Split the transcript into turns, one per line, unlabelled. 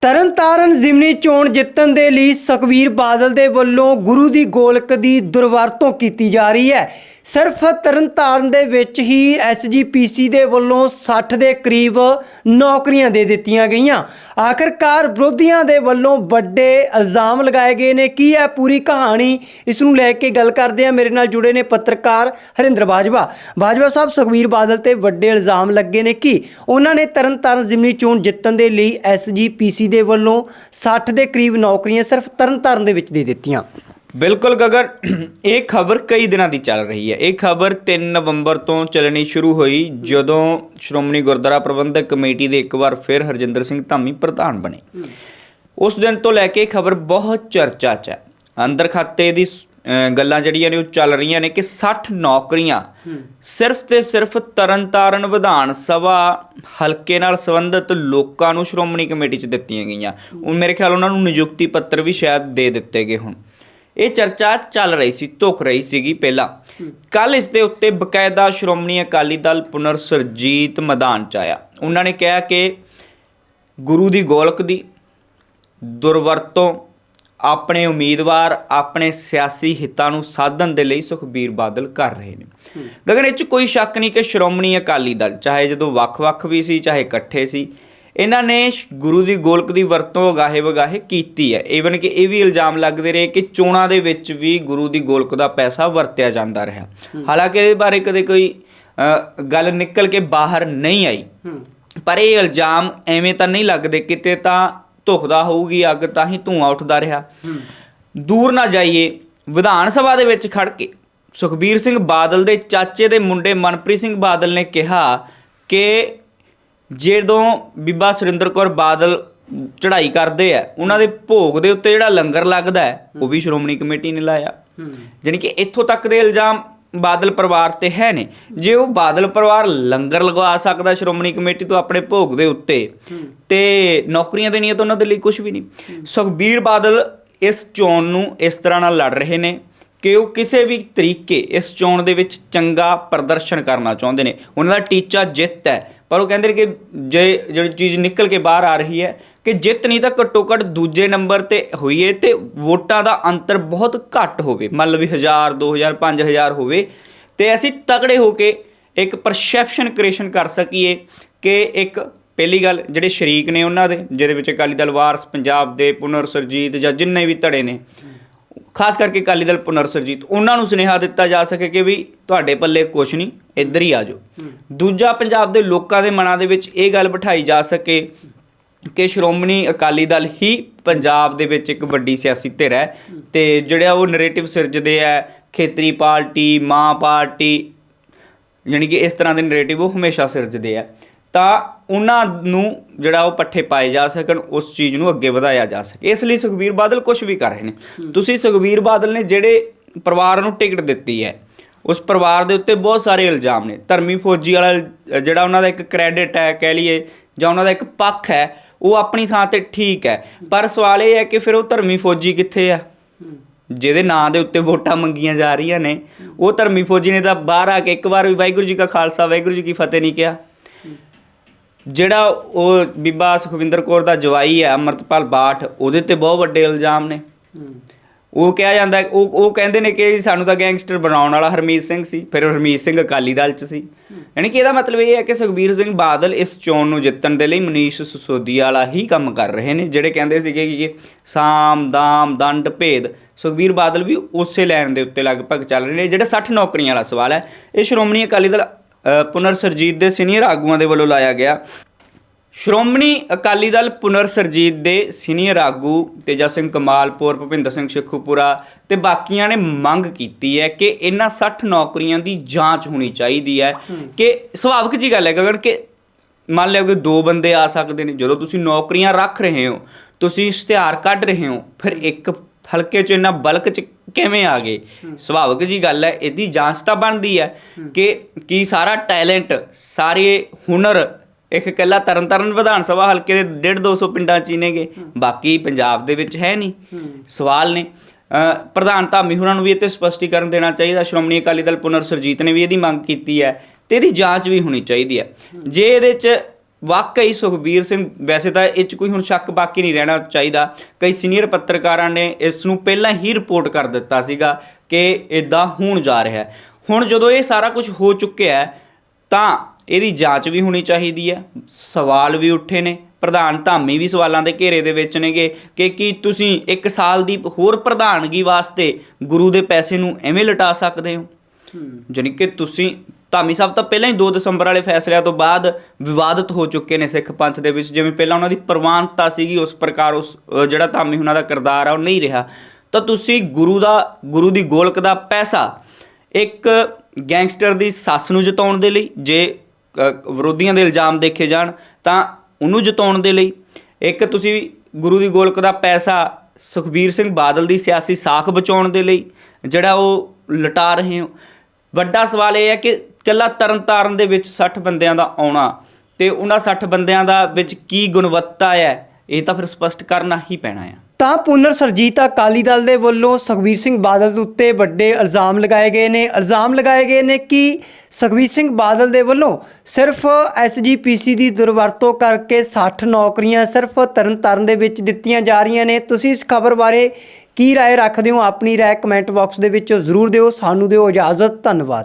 ਤਰਨਤਾਰਨ ਜ਼ਿਮਨੀ ਚੋਣ ਜਿੱਤਣ ਦੇ ਲਈ ਸੁਖਬੀਰ ਬਾਦਲ ਦੇ ਵੱਲੋਂ ਗੁਰੂ ਦੀ ਗੋਲਕ ਦੀ ਦੁਰਵਰਤੋਂ ਕੀਤੀ ਜਾ ਰਹੀ ਹੈ। ਸਿਰਫ ਤਰਨਤਾਰਨ ਦੇ ਵਿੱਚ ਹੀ ਐਸਜੀਪੀਸੀ ਦੇ ਵੱਲੋਂ 60 ਦੇ ਕਰੀਬ ਨੌਕਰੀਆਂ ਦੇ ਦਿੱਤੀਆਂ ਗਈਆਂ। ਆਖਰਕਾਰ ਵਿਰੋਧੀਆਂ ਦੇ ਵੱਲੋਂ ਵੱਡੇ ਇਲਜ਼ਾਮ ਲਗਾਏ ਗਏ ਨੇ। ਕੀ ਹੈ ਪੂਰੀ ਕਹਾਣੀ? ਇਸ ਨੂੰ ਲੈ ਕੇ ਗੱਲ ਕਰਦੇ ਆ ਮੇਰੇ ਨਾਲ ਜੁੜੇ ਨੇ ਪੱਤਰਕਾਰ ਹਰਿੰਦਰ ਬਾਜਵਾ। ਬਾਜਵਾ ਸਾਹਿਬ, ਸੁਖਬੀਰ ਬਾਦਲ ਤੇ ਵੱਡੇ ਇਲਜ਼ਾਮ ਲੱਗੇ ਨੇ ਕਿ ਉਹਨਾਂ ਨੇ ਤਰਨਤਾਰਨ ਜ਼ਿਮਨੀ ਚੋਣ ਜਿੱਤਣ ਦੇ ਲਈ ਐਸਜੀਪੀਸੀ ਦੇ ਵੱਲੋਂ 60 ਦੇ ਕਰੀਬ ਨੌਕਰੀਆਂ ਸਿਰਫ ਤਰਨਤਾਰਨ ਦੇ ਵਿੱਚ ਦੇ ਦਿੱਤੀਆਂ।
ਬਿਲਕੁਲ ਗਗਰ ਇਹ ਖਬਰ ਕਈ ਦਿਨਾਂ ਦੀ ਚੱਲ ਰਹੀ ਹੈ। ਇਹ ਖਬਰ 3 ਨਵੰਬਰ ਤੋਂ ਚੱਲਣੀ ਸ਼ੁਰੂ ਹੋਈ ਜਦੋਂ ਸ਼੍ਰੋਮਣੀ ਗੁਰਦੁਆਰਾ ਪ੍ਰਬੰਧਕ ਕਮੇਟੀ ਦੇ ਇੱਕ ਵਾਰ ਫਿਰ ਹਰਜਿੰਦਰ ਸਿੰਘ ਧਾਮੀ ਪ੍ਰਧਾਨ ਬਣੇ। ਉਸ ਦਿਨ ਤੋਂ ਲੈ ਕੇ ਖਬਰ ਬਹੁਤ ਚਰਚਾ 'ਚ ਹੈ। ਅੰਦਰ ਖਾਤੇ ਦੀ ਗੱਲਾਂ ਜਿਹੜੀਆਂ ਨੇ ਉਹ ਚੱਲ ਰਹੀਆਂ ਨੇ ਕਿ 60 ਨੌਕਰੀਆਂ ਸਿਰਫ ਤੇ ਸਿਰਫ ਤਰਨਤਾਰਨ ਵਿਧਾਨ ਸਭਾ ਹਲਕੇ ਨਾਲ ਸੰਬੰਧਿਤ ਲੋਕਾਂ ਨੂੰ ਸ਼੍ਰੋਮਣੀ ਕਮੇਟੀ 'ਚ ਦਿੱਤੀਆਂ ਗਈਆਂ। ਉਹ ਮੇਰੇ ਖਿਆਲ ਉਹਨਾਂ ਨੂੰ ਨਿਯੁਕਤੀ ਪੱਤਰ ਵੀ ਸ਼ਾਇਦ ਦੇ ਦਿੱਤੇ ਗਏ ਹੁਣ। ਇਹ ਚਰਚਾ ਚੱਲ ਰਹੀ ਸੀ ਧੁਖ ਰਹੀ ਸੀਗੀ ਪਹਿਲਾਂ। ਕੱਲ ਇਸ ਦੇ ਉੱਤੇ ਬਕਾਇਦਾ ਸ਼੍ਰੋਮਣੀ ਅਕਾਲੀ ਦਲ ਪੁਨਰ ਸਰਜੀਤ ਮੈਦਾਨ ਚ ਆਇਆ। ਉਹਨਾਂ ਨੇ ਕਿਹਾ ਕਿ ਗੁਰੂ ਦੀ ਗੋਲਕ ਦੀ ਦੁਰਵਰਤੋਂ ਆਪਣੇ ਉਮੀਦਵਾਰ ਆਪਣੇ ਸਿਆਸੀ ਹਿੱਤਾਂ ਨੂੰ ਸਾਧਨ ਦੇ ਲਈ ਸੁਖਬੀਰ ਬਾਦਲ ਕਰ ਰਹੇ ਨੇ। ਗਗਨ ਇਹ ਚ ਕੋਈ ਸ਼ੱਕ ਨਹੀਂ ਕਿ ਸ਼੍ਰੋਮਣੀ ਅਕਾਲੀ ਦਲ ਚਾਹੇ ਜਦੋਂ ਵੱਖ-ਵੱਖ ਵੀ ਸੀ ਚਾਹੇ ਇਕੱਠੇ ਸੀ ਇਹਨਾਂ ਨੇ ਗੁਰੂ ਦੀ ਗੋਲਕ ਦੀ ਵਰਤੋਂ ਅਗਾਹੇ ਵਗਾਹੇ ਕੀਤੀ ਹੈ। ਈਵਨ ਕਿ ਇਹ ਵੀ ਇਲਜ਼ਾਮ ਲੱਗਦੇ ਰਹੇ ਕਿ ਚੋਣਾਂ ਦੇ ਵਿੱਚ ਵੀ ਗੁਰੂ ਦੀ ਗੋਲਕ ਦਾ ਪੈਸਾ ਵਰਤਿਆ ਜਾਂਦਾ ਰਿਹਾ। ਹਾਲਾਂਕਿ ਇਹਦੇ ਬਾਰੇ ਕਦੇ ਕੋਈ ਗੱਲ ਨਿਕਲ ਕੇ ਬਾਹਰ ਨਹੀਂ ਆਈ। ਪਰ ਇਹ ਇਲਜ਼ਾਮ ਐਵੇਂ ਤਾਂ ਨਹੀਂ ਲੱਗਦੇ ਕਿਤੇ ਤਾਂ ਧੁਖਦਾ ਹੋਊਗੀ ਅੱਗ ਤਾਂ ਹੀ ਧੂਆਂ ਉੱਠਦਾ ਰਿਹਾ। ਦੂਰ ਨਾ ਜਾਈਏ ਵਿਧਾਨ ਸਭਾ ਦੇ ਵਿੱਚ ਖੜ ਕੇ ਸੁਖਬੀਰ ਸਿੰਘ ਬਾਦਲ ਦੇ ਚਾਚੇ ਦੇ ਮੁੰਡੇ ਮਨਪ੍ਰੀਤ ਸਿੰਘ ਬਾਦਲ ਨੇ ਕਿਹਾ ਕਿ ਜਦੋਂ ਬੀਬਾ ਸੁਰਿੰਦਰ ਕੌਰ ਬਾਦਲ ਚੜ੍ਹਾਈ ਕਰਦੇ ਆ ਉਹਨਾਂ ਦੇ ਭੋਗ ਦੇ ਉੱਤੇ ਜਿਹੜਾ ਲੰਗਰ ਲੱਗਦਾ ਹੈ ਉਹ ਵੀ ਸ਼੍ਰੋਮਣੀ ਕਮੇਟੀ ਨੇ ਲਾਇਆ। ਜਾਣੀ ਕਿ ਇੱਥੋਂ ਤੱਕ ਦੇ ਇਲਜ਼ਾਮ ਬਾਦਲ ਪਰਿਵਾਰ ਤੇ ਹੈ ਨੇ। ਜੇ ਉਹ ਬਾਦਲ ਪਰਿਵਾਰ ਲੰਗਰ ਲਗਵਾ ਸਕਦਾ ਸ਼੍ਰੋਮਣੀ ਕਮੇਟੀ ਤੋਂ ਆਪਣੇ ਭੋਗ ਦੇ ਉੱਤੇ ਤੇ ਨੌਕਰੀਆਂ ਦੇਣੀਆਂ ਤਾਂ ਉਹਨਾਂ ਦੇ ਲਈ ਕੁਝ ਵੀ ਨਹੀਂ। ਸੁਖਬੀਰ ਬਾਦਲ ਇਸ ਚੋਣ ਨੂੰ ਇਸ ਤਰ੍ਹਾਂ ਨਾਲ ਲੜ ਰਹੇ ਨੇ ਕਿ ਉਹ ਕਿਸੇ ਵੀ ਤਰੀਕੇ ਇਸ ਚੋਣ ਦੇ ਵਿੱਚ ਚੰਗਾ ਪ੍ਰਦਰਸ਼ਨ ਕਰਨਾ ਚਾਹੁੰਦੇ ਨੇ। ਉਹਨਾਂ ਦਾ ਟੀਚਾ ਜਿੱਤ ਹੈ ਪਰ ਉਹ ਕਹਿੰਦੇ ਨੇ ਕਿ ਜੇ ਜਿਹੜੀ ਚੀਜ਼ ਨਿਕਲ ਕੇ ਬਾਹਰ ਆ ਰਹੀ ਹੈ ਕਿ ਜਿੱਤ ਨਹੀਂ ਤਾਂ ਘੱਟੋ ਘੱਟ ਦੂਜੇ ਨੰਬਰ ਤੇ ਹੋਈਏ ਤੇ ਵੋਟਾਂ ਦਾ ਅੰਤਰ ਬਹੁਤ ਘੱਟ ਹੋਵੇ। ਮੰਨ ਲਓ ਵੀ 1000 2000 5000 ਹੋਵੇ। ਤੇ ਅਸੀਂ ਤਕੜੇ ਹੋ ਕੇ ਇੱਕ ਪਰਸੈਪਸ਼ਨ ਕ੍ਰੀਏਸ਼ਨ ਕਰ ਸਕੀਏ ਕਿ ਇੱਕ ਪਹਿਲੀ ਗੱਲ ਜਿਹੜੇ ਸ਼ਰੀਕ ਨੇ ਉਹਨਾਂ ਦੇ ਜਿਹਦੇ ਵਿੱਚ ਅਕਾਲੀ ਦਲ ਵਾਰਸ ਪੰਜਾਬ ਦੇ ਪੁਨਰ ਸਰਜੀਤ ਜਾਂ ਜਿੰਨੇ ਵੀ ਧੜੇ ਨੇ। ਖਾਸ ਕਰਕੇ ਅਕਾਲੀ ਦਲ ਪੁਨਰ ਸਰਜੀਤ ਉਹਨਾਂ ਨੂੰ ਸੁਨੇਹਾ ਦਿੱਤਾ ਜਾ ਸਕੇ ਕਿ ਵੀ ਤੁਹਾਡੇ ਪੱਲੇ ਕੁਝ ਨਹੀਂ ਇੱਧਰ ਹੀ ਆ ਜਾਓ। ਦੂਜਾ ਪੰਜਾਬ ਦੇ ਲੋਕਾਂ ਦੇ ਮਨਾਂ ਦੇ ਵਿੱਚ ਇਹ ਗੱਲ ਬਿਠਾਈ ਜਾ ਸਕੇ ਕਿ ਸ਼੍ਰੋਮਣੀ ਅਕਾਲੀ ਦਲ ਹੀ ਪੰਜਾਬ ਦੇ ਵਿੱਚ ਇੱਕ ਵੱਡੀ ਸਿਆਸੀ ਧਿਰ ਹੈ ਤੇ ਜਿਹੜਾ ਉਹ ਨੈਰੇਟਿਵ ਸਿਰਜਦੇ ਆ ਖੇਤਰੀ ਪਾਰਟੀ ਮਾਂ ਪਾਰਟੀ ਯਾਨੀ ਕਿ ਇਸ ਤਰ੍ਹਾਂ ਦੇ ਨੈਰੇਟਿਵ ਉਹ ਹਮੇਸ਼ਾ ਸਿਰਜਦੇ ਆ। ਤਾਂ ਉਹਨਾਂ ਨੂੰ ਜਿਹੜਾ ਉਹ ਪੱਠੇ ਪਾਏ ਜਾ ਸਕਣ ਉਸ ਚੀਜ਼ ਨੂੰ ਅੱਗੇ ਵਧਾਇਆ ਜਾ ਸਕੇ। ਇਸ ਲਈ ਸੁਖਬੀਰ ਬਾਦਲ ਕੁਝ ਵੀ ਕਰ ਰਹੇ ਨੇ। ਤੁਸੀਂ ਸੁਖਬੀਰ ਬਾਦਲ ਨੇ ਜਿਹੜੇ ਪਰਿਵਾਰ ਨੂੰ ਟਿਕਟ ਦਿੱਤੀ ਹੈ ਉਸ ਪਰਿਵਾਰ ਦੇ ਉੱਤੇ ਬਹੁਤ ਸਾਰੇ ਇਲਜ਼ਾਮ ਨੇ। ਧਰਮੀ ਫੌਜੀ ਵਾਲਾ ਜਿਹੜਾ ਉਹਨਾਂ ਦਾ ਇੱਕ ਕ੍ਰੈਡਿਟ ਹੈ ਕਹਿ ਲਈਏ ਜਾਂ ਉਹਨਾਂ ਦਾ ਇੱਕ ਪੱਖ ਹੈ ਉਹ ਆਪਣੀ ਥਾਂ ਤੇ ਠੀਕ ਹੈ। ਪਰ ਸਵਾਲ ਇਹ ਹੈ ਕਿ ਫਿਰ ਉਹ ਧਰਮੀ ਫੌਜੀ ਕਿੱਥੇ ਆ? ਜਿਹਦੇ ਨਾਂ ਦੇ ਉੱਤੇ ਵੋਟਾਂ ਮੰਗੀਆਂ ਜਾ ਰਹੀਆਂ ਨੇ। ਉਹ ਧਰਮੀ ਫੌਜੀ ਨੇ ਤਾਂ ਬਾਹਰ ਆ ਕੇ ਇੱਕ ਵਾਰ ਵੀ ਵਾਹਿਗੁਰੂ ਜੀ ਕਾ ਖਾਲਸਾ, ਵਾਹਿਗੁਰੂ ਜੀ ਕੀ ਫਤਿਹ ਨਹੀਂ ਕਿਹਾ। ਜਿਹੜਾ ਉਹ ਬੀਬਾ ਸੁਖਵਿੰਦਰ ਕੌਰ ਦਾ ਜਵਾਈ ਹੈ, ਅਮਰਤਪਾਲ ਬਾਠ, ਉਹਦੇ ਤੇ ਬਹੁਤ ਵੱਡੇ ਇਲਜ਼ਾਮ ਨੇ। ਉਹ ਕਿਹਾ ਜਾਂਦਾ, ਉਹ ਉਹ ਕਹਿੰਦੇ ਨੇ ਕਿ ਸਾਨੂੰ ਤਾਂ ਗੈਂਗਸਟਰ ਬਣਾਉਣ ਵਾਲਾ ਹਰਮੀਤ ਸਿੰਘ ਸੀ, ਫਿਰ ਹਰਮੀਤ ਸਿੰਘ ਅਕਾਲੀ ਦਲ 'ਚ ਸੀ। ਯਾਨੀ ਕਿ ਇਹਦਾ ਮਤਲਬ ਇਹ ਹੈ ਕਿ ਸੁਖਬੀਰ ਸਿੰਘ ਬਾਦਲ ਇਸ ਚੋਣ ਨੂੰ ਜਿੱਤਣ ਦੇ ਲਈ ਮਨੀਸ਼ ਸਿਸੋਦੀਆ ਵਾਲਾ ਹੀ ਕੰਮ ਕਰ ਰਹੇ ਨੇ, ਜਿਹੜੇ ਕਹਿੰਦੇ ਸੀਗੇ ਕਿ ਸਾਮ, ਦਾਮ, ਦੰਡ, ਭੇਦ ਸੁਖਬੀਰ ਬਾਦਲ ਵੀ ਉਸੇ ਲਾਈਨ ਦੇ ਉੱਤੇ ਲਗਭਗ ਚੱਲ ਰਹੇ ਨੇ, ਜਿਹੜਾ 60 ਨੌਕਰੀਆਂ ਵਾਲਾ ਸਵਾਲ ਹੈ। ਇਹ ਸ਼੍ਰੋਮਣੀ ਅਕਾਲੀ ਦਲ ਪੁਨਰ ਸਰਜੀਤ ਦੇ ਸੀਨੀਅਰ ਆਗੂਆਂ ਦੇ ਵੱਲੋਂ ਲਾਇਆ ਗਿਆ। ਸ਼੍ਰੋਮਣੀ ਅਕਾਲੀ ਦਲ ਪੁਨਰ ਸਰਜੀਤ ਦੇ ਸੀਨੀਅਰ ਆਗੂ ਤੇਜਾ ਸਿੰਘ ਕਮਾਲਪੁਰ ਭੁਪਿੰਦਰ ਸਿੰਘ ਸ਼ੇਖੂਪੁਰਾ ਤੇ ਬਾਕੀਆਂ ਨੇ ਮੰਗ ਕੀਤੀ ਹੈ ਕਿ ਇਹਨਾਂ 60 ਨੌਕਰੀਆਂ ਦੀ ਜਾਂਚ ਹੋਣੀ ਚਾਹੀਦੀ ਹੈ। ਕਿ ਸੁਭਾਵਿਕ ਜੀ ਗੱਲ ਹੈ ਗਗਨ ਕਿ ਮੰਨ ਲਿਓ ਕਿ ਦੋ ਬੰਦੇ ਆ ਸਕਦੇ ਨੇ ਜਦੋਂ ਤੁਸੀਂ ਨੌਕਰੀਆਂ ਰੱਖ ਰਹੇ ਹੋ ਤੁਸੀਂ ਇਸ਼ਤਿਹਾਰ ਕੱਢ ਰਹੇ ਹੋ ਫਿਰ ਇੱਕ ਹਲਕੇ 'ਚ ਇੰਨਾ ਬਲਕ 'ਚ ਕਿਵੇਂ ਆ ਗਏ? ਸੁਭਾਵਿਕ ਜੀ ਗੱਲ ਹੈ ਇਹਦੀ ਜਾਂਚ ਤਾਂ ਬਣਦੀ ਹੈ। ਕਿ ਕੀ ਸਾਰਾ ਟੈਲੈਂਟ ਸਾਰੇ ਹੁਨਰ ਇੱਕ ਇਕੱਲਾ ਤਰਨਤਾਰਨ ਵਿਧਾਨ ਸਭਾ ਹਲਕੇ ਦੇ 1.5 200 ਪਿੰਡਾਂ ਚ ਹੀ ਨੇਗੇ। ਬਾਕੀ ਪੰਜਾਬ ਦੇ ਵਿੱਚ ਹੈ ਨਹੀਂ। ਸਵਾਲ ਨੇ। ਪ੍ਰਧਾਨ ਧਾਮੀ ਹੋਰਾਂ ਨੂੰ ਵੀ ਇਹ ਤੇ ਸਪਸ਼ਟੀਕਰਨ ਦੇਣਾ ਚਾਹੀਦਾ। ਸ਼੍ਰੋਮਣੀ ਅਕਾਲੀ ਦਲ ਪੁਨਰ ਸਰਜੀਤ ਨੇ ਵੀ ਇਹਦੀ ਮੰਗ ਕੀਤੀ ਹੈ ਤੇ ਇਹਦੀ ਜਾਂਚ ਵੀ ਹੋਣੀ ਚਾਹੀਦੀ ਹੈ। ਜੇ ਇਹਦੇ ਚ ਵਾਕਈ ਸੁਖਬੀਰ ਸਿੰਘ ਵੈਸੇ ਤਾਂ ਇਹ ਚ ਕੋਈ ਹੁਣ ਸ਼ੱਕ ਬਾਕੀ ਨਹੀਂ ਰਹਿਣਾ ਚਾਹੀਦਾ। ਕਈ ਸੀਨੀਅਰ ਪੱਤਰਕਾਰਾਂ ਨੇ ਇਸ ਨੂੰ ਪਹਿਲਾਂ ਹੀ ਰਿਪੋਰਟ ਕਰ ਦਿੱਤਾ ਸੀਗਾ ਕਿ ਇਦਾਂ ਹੋਣ ਜਾ ਰਿਹਾ ਹੈ। ਹੁਣ ਜਦੋਂ ਇਹ ਸਾਰਾ ਕੁਝ ਹੋ ਚੁੱਕਿਆ ਹੈ ਤਾਂ ਇਹਦੀ ਜਾਂਚ ਵੀ ਹੋਣੀ ਚਾਹੀਦੀ ਹੈ। ਸਵਾਲ ਵੀ ਉੱਠੇ ਨੇ। ਪ੍ਰਧਾਨ ਧਾਮੀ ਵੀ ਸਵਾਲਾਂ ਦੇ ਘੇਰੇ ਦੇ ਵਿੱਚ ਨੇਗੇ ਕਿ ਕੀ ਤੁਸੀਂ ਇੱਕ ਸਾਲ ਦੀ ਹੋਰ ਪ੍ਰਧਾਨਗੀ ਵਾਸਤੇ ਗੁਰੂ ਦੇ ਪੈਸੇ ਨੂੰ ਐਵੇਂ ਲਟਾ ਸਕਦੇ ਹੋ? ਜਾਣੀ ਕਿ ਤੁਸੀਂ ਧਾਮੀ ਸਾਹਿਬ ਤਾਂ ਪਹਿਲਾਂ ਹੀ 2 ਦਸੰਬਰ ਵਾਲੇ ਫੈਸਲਿਆਂ ਤੋਂ ਬਾਅਦ ਵਿਵਾਦਤ ਹੋ ਚੁੱਕੇ ਨੇ ਸਿੱਖ ਪੰਥ ਦੇ ਵਿੱਚ। ਜਿਵੇਂ ਪਹਿਲਾਂ ਉਹਨਾਂ ਦੀ ਪ੍ਰਵਾਨਤਾ ਸੀਗੀ ਉਸ ਪ੍ਰਕਾਰ ਉਸ ਜਿਹੜਾ ਧਾਮੀ ਉਹਨਾਂ ਦਾ ਕਿਰਦਾਰ ਆ ਉਹ ਨਹੀਂ ਰਿਹਾ। ਤਾਂ ਤੁਸੀਂ ਗੁਰੂ ਦਾ ਗੁਰੂ ਦੀ ਗੋਲਕ ਦਾ ਪੈਸਾ ਇੱਕ ਗੈਂਗਸਟਰ ਦੀ ਸੱਸ ਨੂੰ ਜਿਤਾਉਣ ਦੇ ਲਈ ਜੇ ਵਿਰੋਧੀਆਂ ਦੇ ਇਲਜ਼ਾਮ ਦੇਖੇ ਜਾਣ, ਤਾਂ ਉਹਨੂੰ ਜਿਤਾਉਣ ਦੇ ਲਈ ਇੱਕ ਤੁਸੀਂ ਗੁਰੂ ਦੀ ਗੋਲਕ ਦਾ ਪੈਸਾ ਸੁਖਬੀਰ ਸਿੰਘ ਬਾਦਲ ਦੀ ਸਿਆਸੀ ਸਾਖ ਬਚਾਉਣ ਦੇ ਲਈ ਜਿਹੜਾ ਉਹ ਲਟਾ ਰਹੇ ਹੋ। ਵੱਡਾ ਸਵਾਲ ਇਹ ਹੈ ਕਿ ਕੱਲਾ ਤਰਨਤਾਰਨ ਦੇ ਵਿੱਚ 60 ਬੰਦਿਆਂ ਦਾ ਆਉਣਾ ਤੇ ਉਹਨਾਂ 60 ਬੰਦਿਆਂ ਦਾ ਵਿੱਚ ਕੀ ਗੁਣਵੱਤਾ ਹੈ, ਇਹ ਤਾਂ ਫਿਰ ਸਪਸ਼ਟ ਕਰਨਾ ਹੀ ਪੈਣਾ ਹੈ
ਤਾਂ ਪੁਨਰ ਸਰਜੀਤ ਅਕਾਲੀ ਦਲ ਦੇ ਵੱਲੋਂ ਸੁਖਬੀਰ ਸਿੰਘ ਬਾਦਲ ਦੇ ਉੱਤੇ ਵੱਡੇ ਇਲਜ਼ਾਮ ਲਗਾਏ ਗਏ ਨੇ ਇਲਜ਼ਾਮ ਲਗਾਏ ਗਏ ਨੇ ਕਿ ਸੁਖਬੀਰ ਸਿੰਘ ਬਾਦਲ ਦੇ ਵੱਲੋਂ ਸਿਰਫ ਐਸਜੀਪੀਸੀ ਦੀ ਦੁਰਵਰਤੋਂ ਕਰਕੇ 60 ਨੌਕਰੀਆਂ ਸਿਰਫ ਤਰਨਤਾਰਨ ਦੇ ਵਿੱਚ ਦਿੱਤੀਆਂ ਜਾ ਰਹੀਆਂ ਨੇ ਤੁਸੀਂ ਇਸ ਖਬਰ ਬਾਰੇ ਕੀ رائے ਰੱਖਦੇ ਹੋ ਆਪਣੀ رائے ਕਮੈਂਟ ਬਾਕਸ ਦੇ ਵਿੱਚ ਜ਼ਰੂਰ ਦਿਓ ਸਾਨੂੰ ਦਿਓ ਇਜਾਜ਼ਤ ਧੰਨਵਾਦ